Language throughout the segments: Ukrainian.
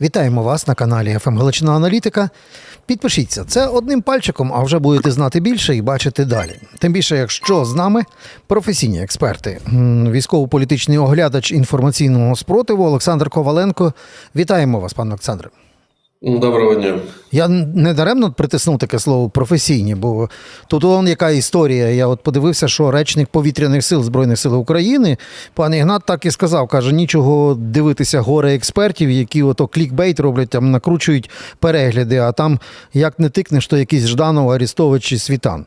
Вітаємо вас на каналі ФМ Галичина Аналітика. Підпишіться, це одним пальчиком, а вже будете знати більше і бачити далі. Тим більше, якщо з нами професійні експерти, військово-політичний оглядач інформаційного спротиву Олександр Коваленко. Вітаємо вас, пане Олександре. Доброго дня. Я не даремно притиснув таке слово професійні, бо тут он яка історія. Я от подивився, що речник повітряних сил Збройних сил України, пан Ігнат так і сказав: каже, нічого дивитися горе експертів, які ото клікбейт роблять, там накручують перегляди, а там як не тикнеш, то якийсь Жданов, Арістович чи Світан.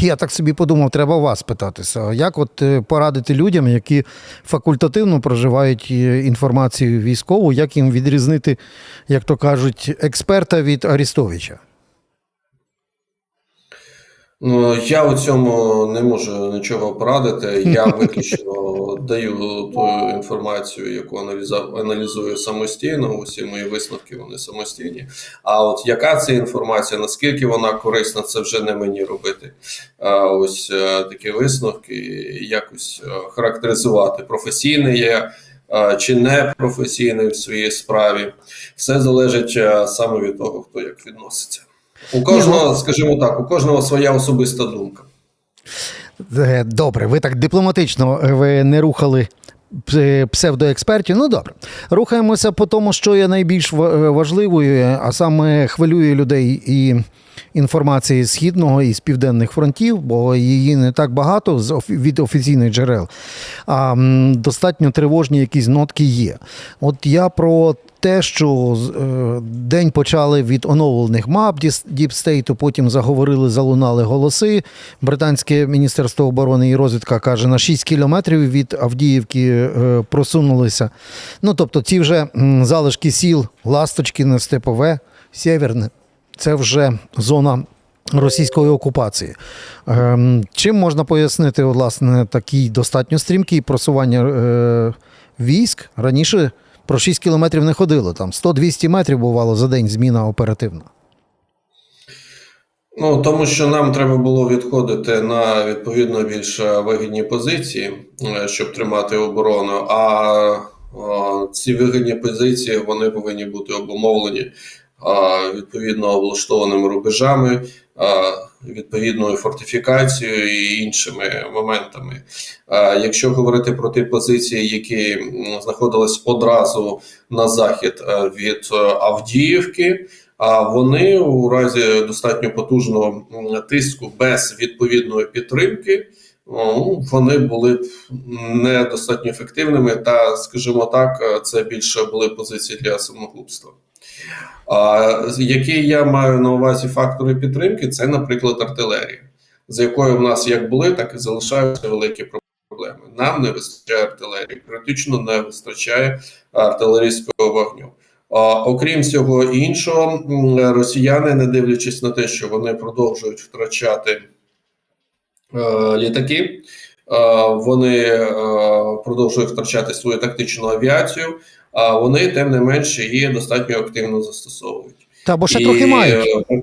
Я так собі подумав, треба вас питатися. Як от е, порадити людям, які факультативно проживають е, інформацію військову, як їм відрізнити, як то кажуть, експерта від Арістовича? Ну, я у цьому не можу нічого порадити. Я виключно даю ту інформацію, яку аналізую самостійно. Усі мої висновки вони самостійні. А от яка це інформація, наскільки вона корисна, це вже не мені робити. Ось е, такі висновки, якось е, характеризувати професійний є. е, Чи не професійний в своїй справі, все залежить саме від того, хто як відноситься. У кожного, скажімо так, у кожного своя особиста думка. Е, Добре, ви так дипломатично е, ви не рухали псевдоекспертів. Ну добре. Рухаємося по тому, що є найбільш е, важливою, а саме хвилює людей і інформації з східного і з південних фронтів, бо її не так багато від офіційних джерел. А достатньо тривожні якісь нотки є. От я про те, що е, день почали від оновлених мап Діпстейту, потім заговорили, залунали голоси. Британське міністерство оборони і розвідка каже, на 6 кілометрів від Авдіївки е, просунулися. Ну, тобто, ці вже залишки сіл, Ласточкіне, Степове, Сєвєрне, це вже зона. Російської окупації. Ем, чим можна пояснити, власне, такий достатньо стрімкий просування е, військ? Раніше про 6 кілометрів не ходило. Там 100-200 метрів бувало за день зміна оперативна. Ну тому що нам треба було відходити на відповідно більш е, вигідні позиції, е, щоб тримати оборону. А ці вигідні позиції вони повинні бути обумовлені відповідно облаштованими рубежами, відповідною фортифікацією і іншими моментами. Якщо говорити про ті позиції, які знаходились одразу на захід е, від е, Авдіївки. А вони у разі достатньо потужного тиску без відповідної підтримки, ну, вони були б недостатньо ефективними, та, скажімо так, е, це більше були позиції для самогубства. А які я маю на увазі фактори підтримки, це, наприклад, артилерія, з якою в нас як були, так і залишаються великі проблеми. Нам не вистачає артилерії, критично не вистачає артилерійського вогню. Окрім всього іншого, росіяни, не дивлячись на те, що вони продовжують втрачати е, літаки, вони е, продовжують втрачати свою тактичну авіацію, а вони, тим не менше, її достатньо активно застосовують. Та бо ще І, трохи мають. е,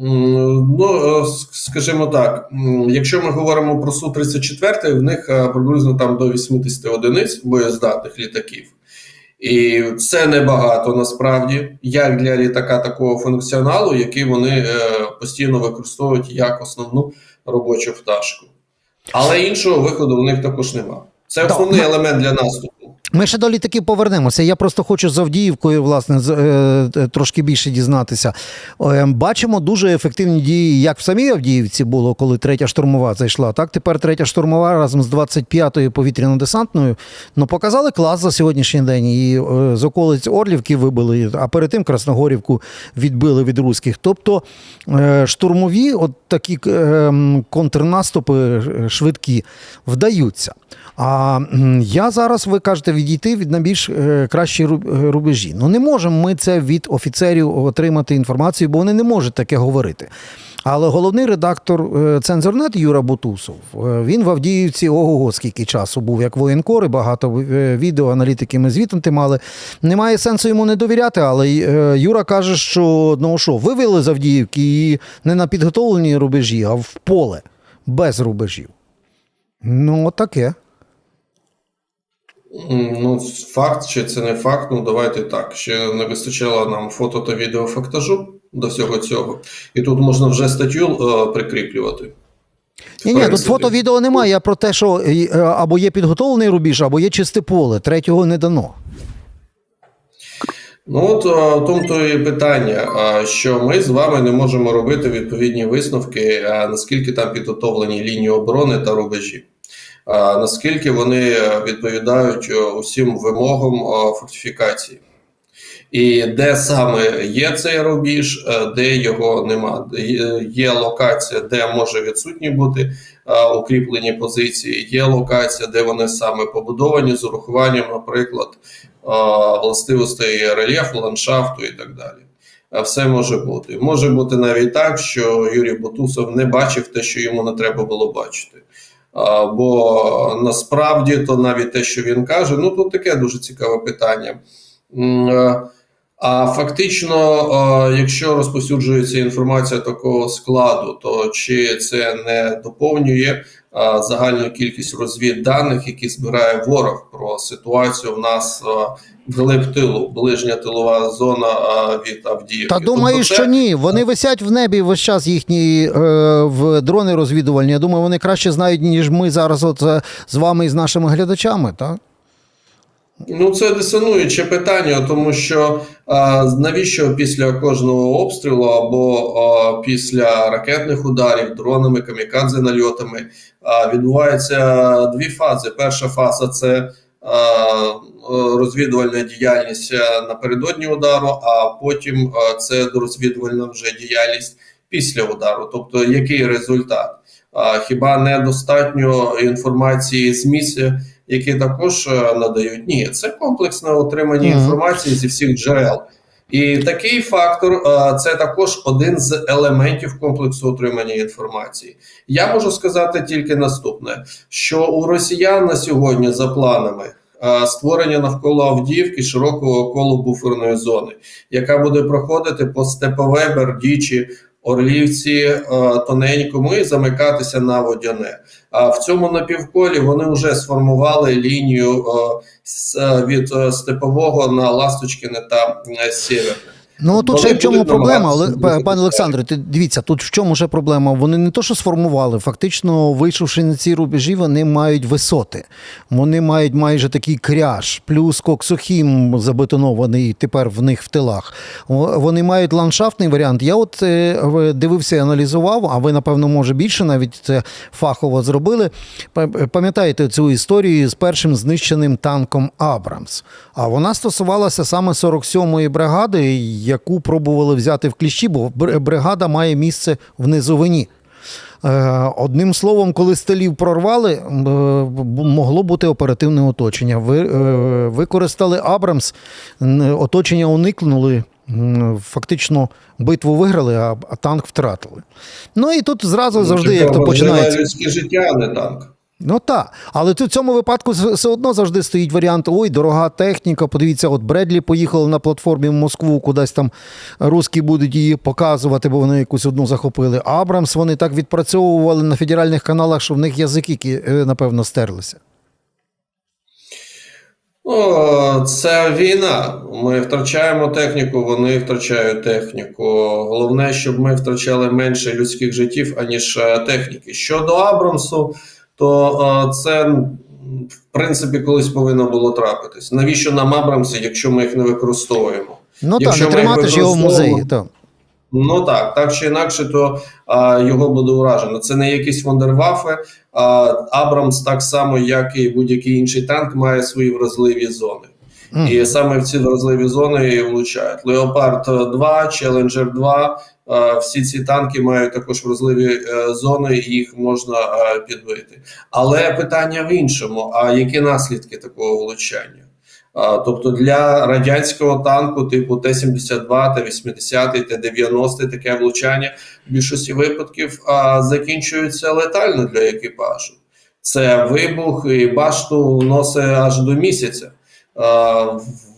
Ну, е, скажімо так, якщо ми говоримо про Су-34, в них е, приблизно там до 80 одиниць боєздатних літаків. І це небагато насправді, як для літака такого функціоналу, який вони е, постійно використовують як основну робочу пташку. Але іншого виходу у них також нема. Це основний елемент для наступу. Ми ще до літаків повернемося. Я просто хочу з Авдіївкою, власне, е, е, трошки більше дізнатися. Е, Бачимо дуже ефективні дії, як в самій Авдіївці було, коли третя штурмова зайшла. Так, тепер третя штурмова разом з 25-ю повітряно-десантною ну, показали клас за сьогоднішній день. І е, з околиць Орлівки вибили, а перед тим Красногорівку відбили від руських. Тобто штурмові, от такі контрнаступи швидкі, вдаються. А я зараз, ви кажете, відійти від найбільш е, кращі е, рубежі. Ну не можемо ми це від офіцерів отримати інформацію, бо вони не можуть таке говорити. Але головний редактор е, Цензорнет Юра Бутусов, він в Авдіївці ого скільки часу був як воєнкор, і багато відео аналітики ми звітом мали. Немає сенсу йому не довіряти, але Юра каже, що ну що, вивели з Авдіївки і не на підготовлені рубежі, а в поле без рубежів. Ну, таке. Ну, факт чи це не факт, ну давайте так. Ще не вистачало нам фото та відеофактажу до всього цього. І тут можна вже статтю е, прикріплювати. Ні, ні, тут фото відео немає. Я про те, що е, або є підготовлений рубіж, або є чисте поле. Третього не дано. Ну от е, в тому то і питання, е, що ми з вами не можемо робити відповідні висновки, наскільки там підготовлені лінії оборони та рубежі, наскільки вони відповідають е, усім вимогам е, фортифікації. І де саме є цей рубіж, е, де його нема. Є- локація, де може відсутні бути укріплені позиції, є локація, де вони саме побудовані з урахуванням, наприклад, властивостей рельєфу, ландшафту і так далі. Все може бути. Може бути навіть так, що Юрій Бутусов не бачив те, що йому не треба було бачити. А, Бо насправді то навіть те, що він каже, ну тут таке дуже цікаве питання. Е, А фактично, е, якщо розповсюджується інформація такого складу, то чи це не доповнює загальну кількість розвідданих, які збирає ворог про ситуацію в нас в тилу, ближня тилова зона від Авдіївки? Та думаю, Тобто це- що ні. Вони висять в небі весь час їхні е, в дрони розвідувальні. Я думаю, вони краще знають, ніж ми зараз от, е, з вами і з нашими глядачами, так? Ну, це дисонуюче питання, тому що а, навіщо після кожного обстрілу або а, після ракетних ударів дронами, камікадзе нальотами а, відбуваються дві фази. Перша фаза це а, розвідувальна діяльність е, напередодні удару, а потім а, це розвідувальна вже діяльність після удару. Тобто, який результат? А, хіба недостатньо інформації з місця? Які також е, надають. Ні, це комплексне отримання інформації зі всіх джерел. І такий фактор е, це також один з елементів комплексу отримання інформації. Я можу сказати тільки наступне: що у росіян на сьогодні за планами е, створення навколо Авдіївки широкого колу буферної зони, яка буде проходити по Степове, Бердічі, Орлівці, е, тоненькому і замикатися на водяне. А в цьому напівколі вони вже сформували лінію е, від е, степового на Ласточкине та сіверне. Ну тут ще в чому проблема, але пане Олександре, ти дивіться, тут в чому ще проблема? Вони не то, що сформували, фактично, вийшовши на ці рубежі, вони мають висоти. Вони мають майже такий кряж, плюс коксохім забетонований тепер в них в тилах. Вони мають ландшафтний варіант. Я от е, дивився і аналізував, а ви, напевно, може більше навіть це фахово зробили. Пам'ятаєте цю історію з першим знищеним танком Абрамс? А вона стосувалася саме 47-ї бригади, яку пробували взяти в кліщі, бо бр- бригада має місце в низовині. Е, Одним словом, коли стелів прорвали, е, могло бути оперативне оточення. Ви, е, використали Абрамс, оточення уникнули, фактично битву виграли, а, а танк втратили. Ну і тут зразу завжди, як то починається. людське життя, а не танк. Ну так, але тут в цьому випадку все одно завжди стоїть варіант: ой, дорога техніка. Подивіться, от Бредлі поїхали на платформі в Москву, кудись там русські будуть її показувати, бо вони якусь одну захопили. Абрамс вони так відпрацьовували на федеральних каналах, що в них язики, е, напевно, стерлися. О, це війна. Ми втрачаємо техніку, вони втрачають техніку. Головне, щоб ми втрачали менше людських життів, аніж е, техніки. Щодо Абрамсу, то е, це в принципі колись повинно було трапитись. Навіщо нам Абрамси, якщо ми їх не використовуємо? Ну так, не тримати ж його в музеї. Так. Ну так, так чи інакше, то а, його буде уражено. Це не якісь вундервафи. А, Абрамс, так само, як і будь-який інший танк, має свої вразливі зони. Мгм. І саме в ці вразливі зони і влучають. Леопард 2, Челенджер 2. Е, Всі ці танки мають також вразливі е, зони, їх можна е, підбити. Але питання в іншому: а які наслідки такого влучання? Тобто для радянського танку типу Т-72, Т-80, Т-90 таке влучання в більшості випадків закінчується летально для екіпажу. Це вибух і башту носить аж до місяця.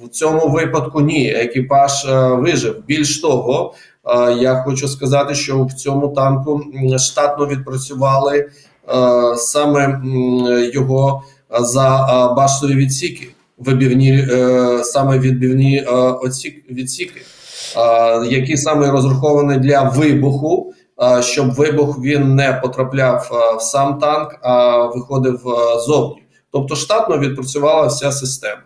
В цьому випадку ні, екіпаж вижив. Більш того, я хочу сказати, що в цьому танку штатно відпрацювали саме його за а, баштові відсіки. вибівні е, саме відбивні е, відсіки, е, які саме розраховані для вибуху, е, щоб вибух він не потрапляв е, в сам танк, а виходив е, зовні. Тобто штатно відпрацювала вся система.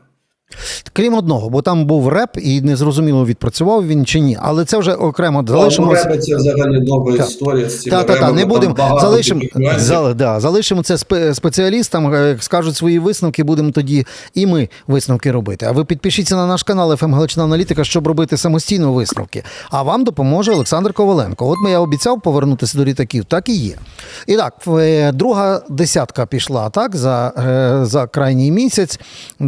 Крім одного, бо там був реп, і незрозуміло, відпрацював він чи ні. Але це вже окремо залишимо. Реби це взагалі довга Так. історія з цими Та, та, не будемо. Залишимо, таких нюансів. зал, да, залишимо це спе- спеціалістам, е, скажуть свої висновки, будемо тоді і ми висновки робити. А ви підпишіться на наш канал «ФМ Галичина Аналітика, щоб робити самостійно висновки. А вам допоможе Олександр Коваленко. От ми я обіцяв повернутися до літаків, так і є. І так, е, друга десятка пішла так за, е, за крайній місяць,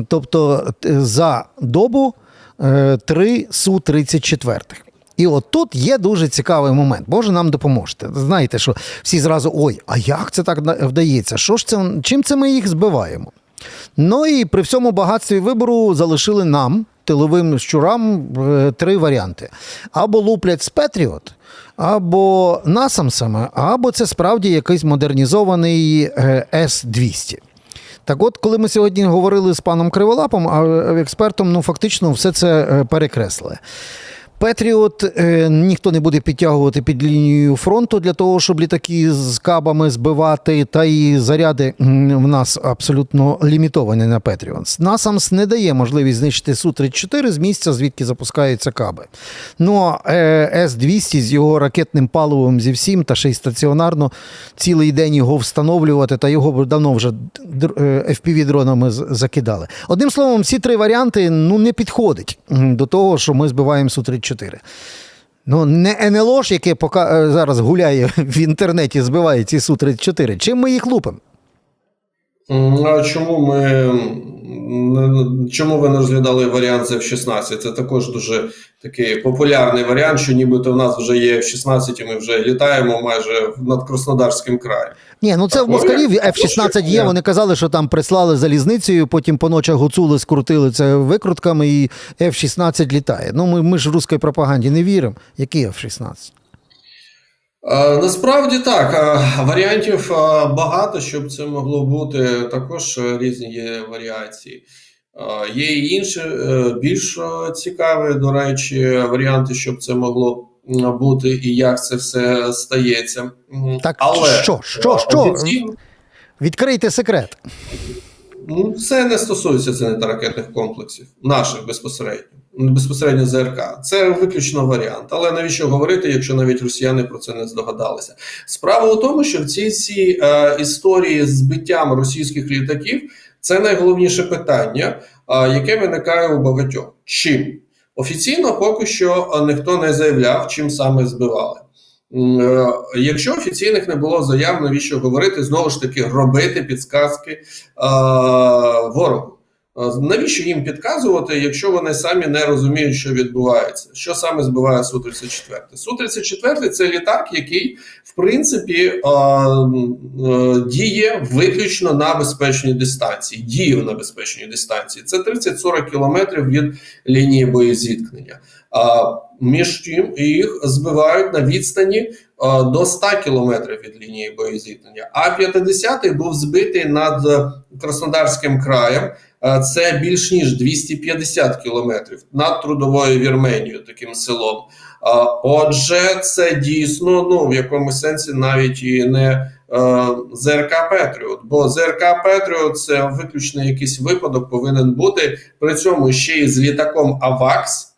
тобто за добу е, три Су-34. І от тут є дуже цікавий момент. Боже, нам допоможете. Знаєте, що всі зразу ой, а як це так вдається? Що ж це чим це ми їх збиваємо? Ну і при всьому багатстві вибору залишили нам, тиловим щурам, е, три варіанти: або луплять з Петріот, або насамсами, або це справді якийсь модернізований е, С-200. Так от, коли ми сьогодні говорили з паном Криволапом, а е, експертом, ну фактично все це е, перекреслили. Петріот е, ніхто не буде підтягувати під лінією фронту для того, щоб літаки з кабами збивати, та і заряди в нас абсолютно лімітовані на Петріот. Насамс не дає можливість знищити Су-34 з місця, звідки запускаються каби. Ну е, С-200 з його ракетним паливом зі всім, та ще й стаціонарно цілий день його встановлювати, та його давно вже е, FPV-дронами закидали. Одним словом, всі три варіанти ну, не підходять до того, що ми збиваємо Су-34. Ну, не НЛО ж, яке пока, е, зараз гуляє в інтернеті, збиває ці Су-34. Чим ми їх лупимо? А чому ми чому ви не розглядали варіант з F-16? Це також дуже такий популярний варіант, що нібито в нас вже є F-16, і ми вже літаємо майже над Краснодарським краєм. Ні, ну це в Так, москалів ну, F-16 є. Вони казали, що там прислали залізницею, потім по ночах гуцули, скрутили це викрутками, і F-16 літає. Ну, ми, ми ж русській пропаганді не віримо. Який F-16? Е, Насправді так, е, варіантів е, багато, щоб це могло бути. Також різні є варіації. Є і інші більш цікаві, до речі, варіанти, щоб це могло бути і як це все стається. Так Але що, що, що? Відкрийте секрет. Ну, це не стосується зенітно-ракетних комплексів, наших безпосередньо, безпосередньо ЗРК. Це виключно варіант. Але навіщо говорити, якщо навіть росіяни про це не здогадалися? Справа у тому, що в цій цій е, історії з збиттям російських літаків це найголовніше питання, е, яке виникає у багатьох. Чим? Офіційно поки що е, ніхто не заявляв, чим саме збивали. Е, Якщо офіційних не було заяв, навіщо говорити знову ж таки робити підсказки е, ворогу? Навіщо їм підказувати, якщо вони самі не розуміють, що відбувається? Що саме збиває Су-34? Су-34 це літак, який в принципі е, діє виключно на безпечній дистанції. Діє на безпечній дистанції. Це 30-40 кілометрів від лінії боєзіткнення. А між тим їх збивають на відстані до 100 кілометрів від лінії боєзіткнення. А 50-й був збитий над е, Краснодарським краєм. Е, Це більш ніж 250 кілометрів над трудовою Вірменією, таким селом. Отже, це дійсно ну в якомусь сенсі навіть і не е, ЗРК Петріот, бо ЗРК Петріот це виключно якийсь випадок повинен бути при цьому ще й з літаком Авакс,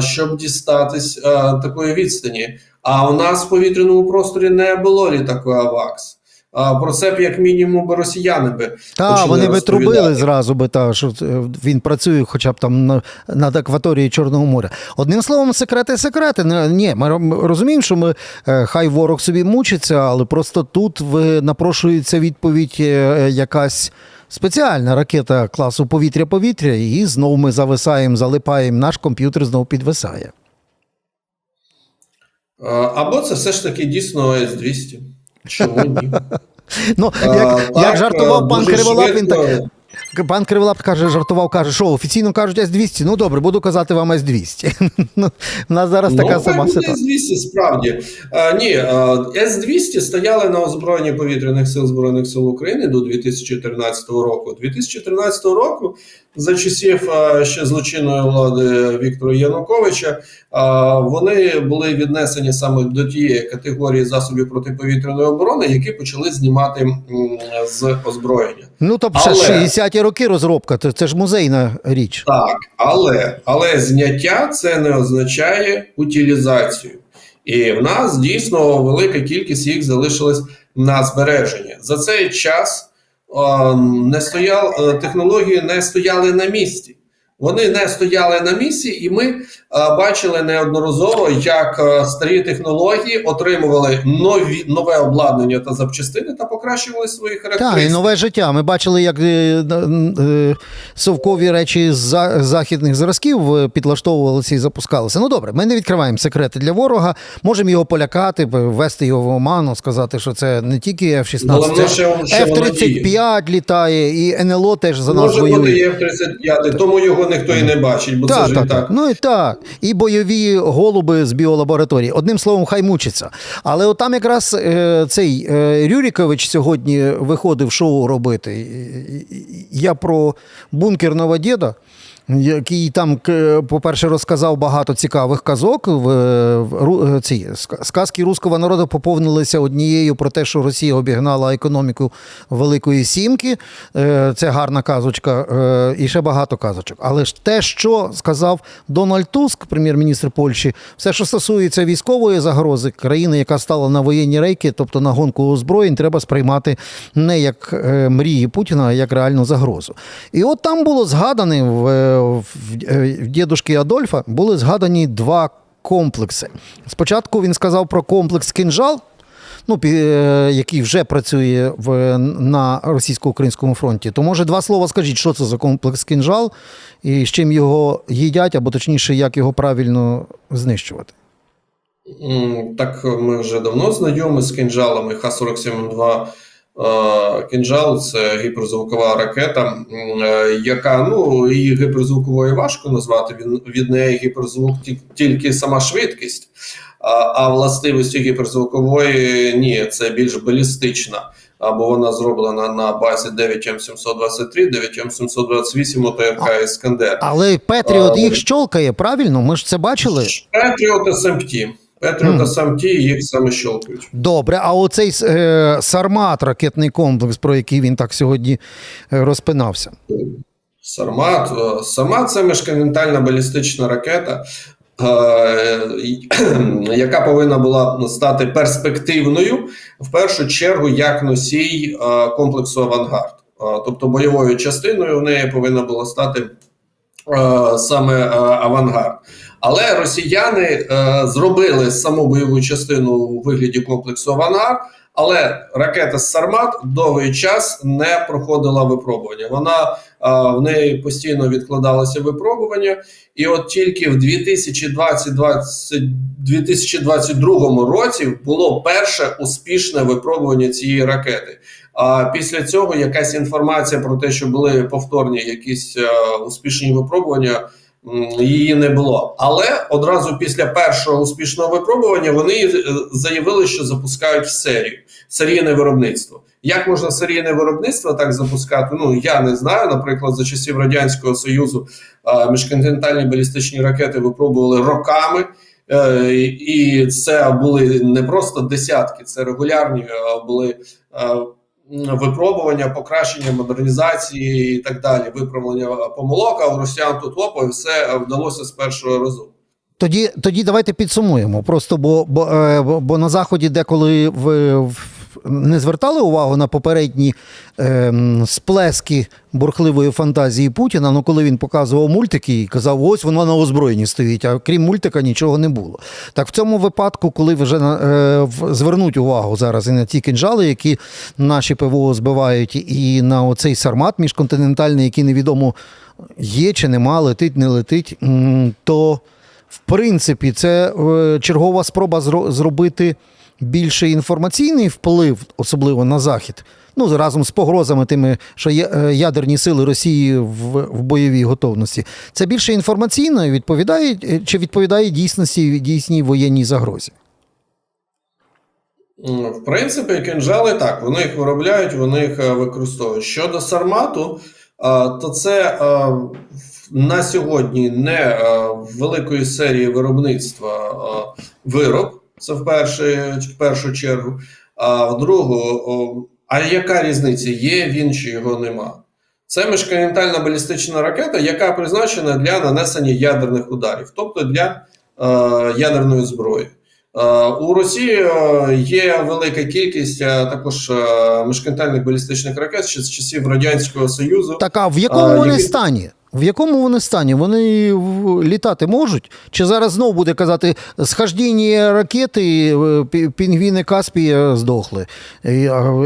щоб дістатись такої відстані. А у нас в повітряному просторі не було літаку Авакс. А, про це б як мінімум би росіяни би Та вони би трубили зразу би та що е, він працює, хоча б там на, над акваторією Чорного моря. Одним словом, секрети, секрети. Ні, ми розуміємо, що ми е, хай ворог собі мучиться, але просто тут напрошується відповідь е, якась. Спеціальна ракета класу повітря-повітря, і знову ми зависаємо, залипаємо, наш комп'ютер знову підвисає. Або це все ж таки дійсно С-200. Чому ні? Ну, А, як, так, жартував пан Криволап, він так. Пан Криволап каже, жартував, каже, що офіційно кажуть С-200. Ну добре, буду казати вам С-200. Ну, У нас зараз така ну, сама хай ситуація. С-200, справді. А, ні, а, С-200 стояли на озброєнні повітряних сил Збройних сил України до 2013 року. 2013 року, за часів ще злочинної влади Віктора Януковича, а, вони були віднесені саме до тієї категорії засобів протиповітряної оборони, які почали знімати з озброєння. Ну, тобто ще Але- 60-ті роки розробка, це ж музейна річ. Так, але, але зняття це не означає утилізацію. І в нас дійсно велика кількість їх залишилась на збереженні. За цей час е, не стоял, е, технології не стояли на місці. Вони не стояли на місці, і ми бачили неодноразово, як е, старі технології отримували нові нове обладнання та запчастини та покращували свої Так, і нове життя. Ми бачили, як е, е, совкові речі з західних зразків е, підлаштовувалися і запускалися. Ну добре, ми не відкриваємо секрети для ворога. Можемо його полякати, ввести його в оману, сказати, що це не тільки F-16, Головне, це що, що воно діє. F-35 літає, і НЛО теж за нас Може бути воює. F-35, тому його ніхто і не бачить, бо це Так, ж так. так. Ну і так. І бойові голуби з біолабораторії. Одним словом, хай мучиться. Але от там якраз е, цей е, Рюрікович сьогодні виходив шоу робити. Я про бункер Новодєда. Який там, по-перше, розказав багато цікавих казок. В, ці сказки руського народу поповнилися однією про те, що Росія обігнала економіку Великої Сімки. Е, Це гарна казочка, е, і ще багато казочок. Але ж те, що сказав Дональд Туск, прем'єр-міністр Польщі, все, що стосується військової загрози країни, яка стала на воєнні рейки, тобто на гонку озброєнь, треба сприймати не як е, мрії Путіна, а як реальну загрозу. І от там було згадане в, в, е, дідушки Адольфа були згадані два комплекси. Спочатку він сказав про комплекс кінжал. Ну, е, який вже працює в, на російсько-українському фронті. То може два слова скажіть, що це за комплекс кінжал і з чим його їдять, або точніше, як його правильно знищувати. Так ми вже давно знайомі з кінжалами Х-47М2. Е, Кінжал це гіперзвукова ракета, е, яка ну її гіперзвуковою важко назвати. Він від неї гіперзвук тільки сама швидкість. А, а властивості гіперзвукової ні, це більш балістична. Або вона зроблена на базі 9М723, 9М728 ОТРК Іскандер. Але Петріот їх щолкає, правильно? Ми ж це бачили. Петріот СМТ. Петріот СМТ їх саме щелкають. Добре, а оцей е, Сармат, ракетний комплекс, про який він так сьогодні е, розпинався. Сармат. е, Сама це міжконтинентальна балістична ракета, е, яка повинна була стати перспективною в першу чергу як носій е, комплексу Авангард. Е, Тобто бойовою частиною в неї повинна була стати е, саме е, Авангард. Але росіяни е, зробили саму бойову частину у вигляді комплексу Авангард. Але ракета Сармат довгий час не проходила випробування. Вона а, в неї постійно відкладалося випробування, і от тільки в 2020, 2022 році було перше успішне випробування цієї ракети. А після цього якась інформація про те, що були повторні якісь е, успішні випробування. Її не було, але одразу після першого успішного випробування вони е, заявили, що запускають в серію серійне виробництво. Як можна серійне виробництво так запускати? Ну я не знаю. Наприклад, за часів радянського союзу е, міжконтинентальні балістичні ракети випробували роками, е, і це були не просто десятки, це регулярні були. Е, Випробування, покращення модернізації і так далі, виправлення помилок. А у росіян тут опа, і все вдалося з першого разу. Тоді, тоді давайте підсумуємо. Просто бо, бо, е, бо, бо на заході деколи в, в, не звертали увагу на попередні ем, сплески бурхливої фантазії Путіна. Ну, коли він показував мультики і казав, ось воно на озброєнні стоїть, а крім мультика нічого не було. Так в цьому випадку, коли вже е, звернуть увагу зараз і на ті кинжали, які наші ПВО збивають, і на оцей сармат міжконтинентальний, який невідомо є чи нема, летить, не летить, то в принципі це е, чергова спроба зро- зробити більше інформаційний вплив, особливо на захід. Ну, разом з погрозами тими, що е, ядерні сили Росії в, в бойовій готовності. Це більше інформаційно відповідає е, чи відповідає дійсності дійсній воєнній загрозі? В принципі, кинжали так, вони їх виробляють, вони їх е, використовують. Щодо сармату, то це на сьогодні не великої серії виробництва вироб, це в, перше, в першу чергу. А в другу, о, а яка різниця? Є він чи його нема? Це міжконтинентальна балістична ракета, яка призначена для нанесення ядерних ударів, тобто для е, ядерної зброї. Е, У Росії е, є велика кількість е, також е, міжконтинентальних балістичних ракет ще з часів Радянського Союзу. Так, а в якому А, вони які- стані? В якому вони стані? Вони літати можуть? Чи зараз знову буде казати схождіння ракети, е, пінгвіни Каспія здохли,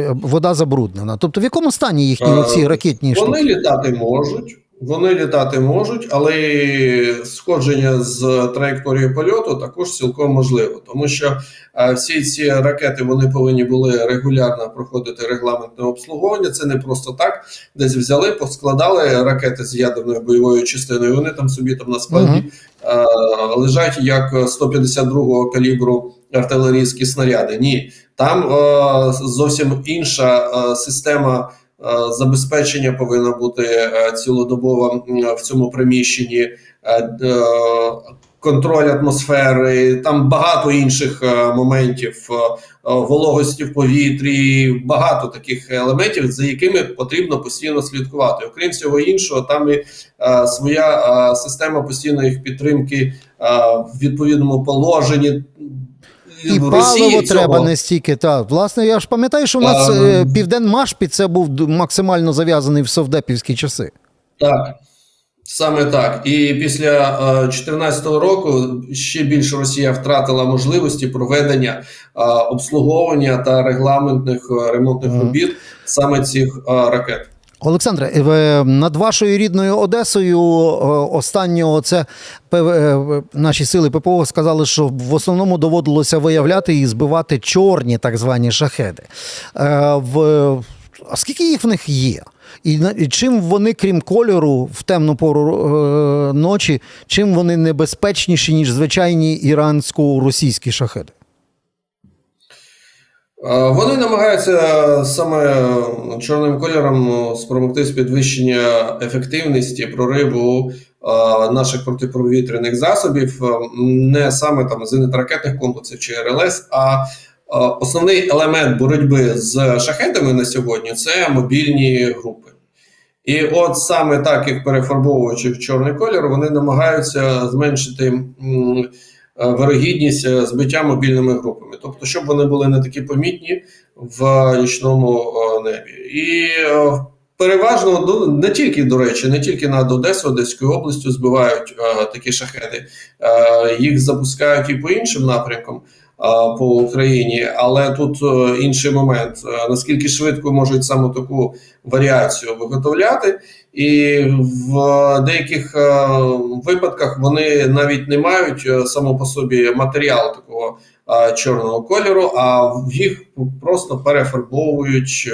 вода забруднена? Тобто в якому стані їхні ці ракетні Вони літати можуть, вони літати можуть, але сходження з траєкторії польоту також цілком можливо, тому що е, всі ці ракети вони повинні були регулярно проходити регламентне обслуговування. Це не просто так, десь взяли, поскладали ракети з ядерною бойовою частиною. Вони там собі там на складі е, лежать як 152-го калібру артилерійські снаряди. Ні, там е, зовсім інша система. Е, Забезпечення повинна бути е, цілодобово в цьому приміщенні, е, контроль атмосфери, там багато інших моментів, вологості в повітрі, багато таких елементів, за якими потрібно постійно слідкувати. Окрім всього іншого, там і своя система постійної підтримки в відповідному положенні. І В Росії паливо цього- треба не стільки. Так, власне, я ж пам'ятаю, що у нас А, е, Південмаш під це був максимально зав'язаний в совдепівські часи. Так, саме так. І після 2014 року ще більше Росія втратила можливості проведення е, обслуговування та регламентних е, ремонтних робіт саме цих е, ракет. Олександре, е, над вашою рідною Одесою е, останнього це е, наші сили ППО сказали, що в основному доводилося виявляти і збивати чорні так звані шахеди. В... А скільки їх в них є? І, чим вони, крім кольору, в темну пору ночі, чим вони небезпечніші, ніж звичайні ірансько-російські шахеди? Е, Вони намагаються е, саме е, чорним кольором спромогтись підвищення ефективності прориву наших протиповітряних засобів, не саме там зенитно-ракетних комплексів чи РЛС, а основний елемент боротьби з шахетами на сьогодні це мобільні групи. І от саме так їх перефарбовуючи в чорний колір, вони намагаються зменшити вирогідність е, збиття мобільними групами, тобто, щоб вони були не такі помітні в нічному е, небі. І е, переважно ну, не тільки, до речі, не тільки над Одесою, Одеською областю збивають е, такі шахеди, е, їх запускають і по іншим напрямкам. е, По Україні, але тут е, інший момент: Е, наскільки швидко можуть саме таку варіацію виготовляти, і в деяких е, випадках вони навіть не мають е, само по собі матеріал такого е, чорного кольору, а їх просто перефарбовують.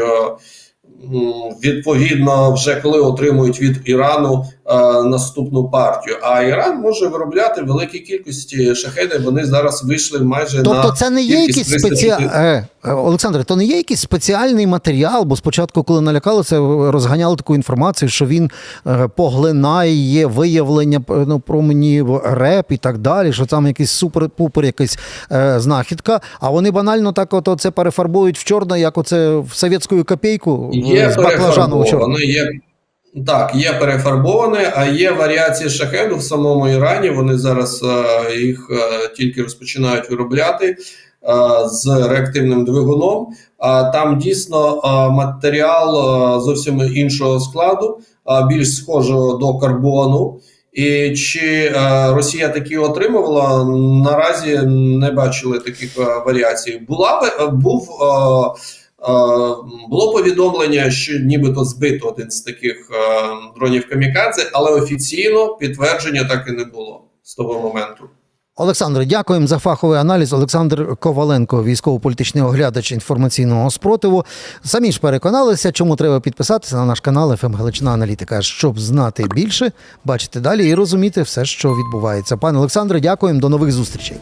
Відповідно, вже коли отримують від Ірану е, наступну партію. А Іран може виробляти великі кількості шахеди. Вони зараз вийшли майже на Тобто це не є 300 спеціальний е, е, Олександр, то не є якийсь спеціальний матеріал, бо спочатку, коли налякали це, розганяли таку інформацію, що він е, поглинає виявлення ну, променів реп і так далі, що там якийсь супер-пупер, якась е, знахідка. А вони банально так от це перефарбують в чорне, як оце в совєтську копійку Є з баклажану в є так, є перефарбоване, а є варіації шахеду в самому Ірані. Вони зараз е, їх е, тільки розпочинають виробляти е, з реактивним двигуном. А там дійсно е, матеріал е, зовсім іншого складу, е, більш схожого до карбону. І чи е, Росія такі отримувала, наразі не бачили таких е, варіацій. Була е, був. Е, Е, Було повідомлення, що нібито збито один з таких е, дронів камікадзе, але офіційно підтвердження так і не було з того моменту. Олександре, дякуємо за фаховий аналіз. Олександр Коваленко, військово-політичний оглядач інформаційного спротиву. Самі ж переконалися, чому треба підписатися на наш канал «ФМ Галичина Аналітика, щоб знати більше, бачити далі і розуміти все, що відбувається. Пане Олександре, дякуємо. До нових зустрічей.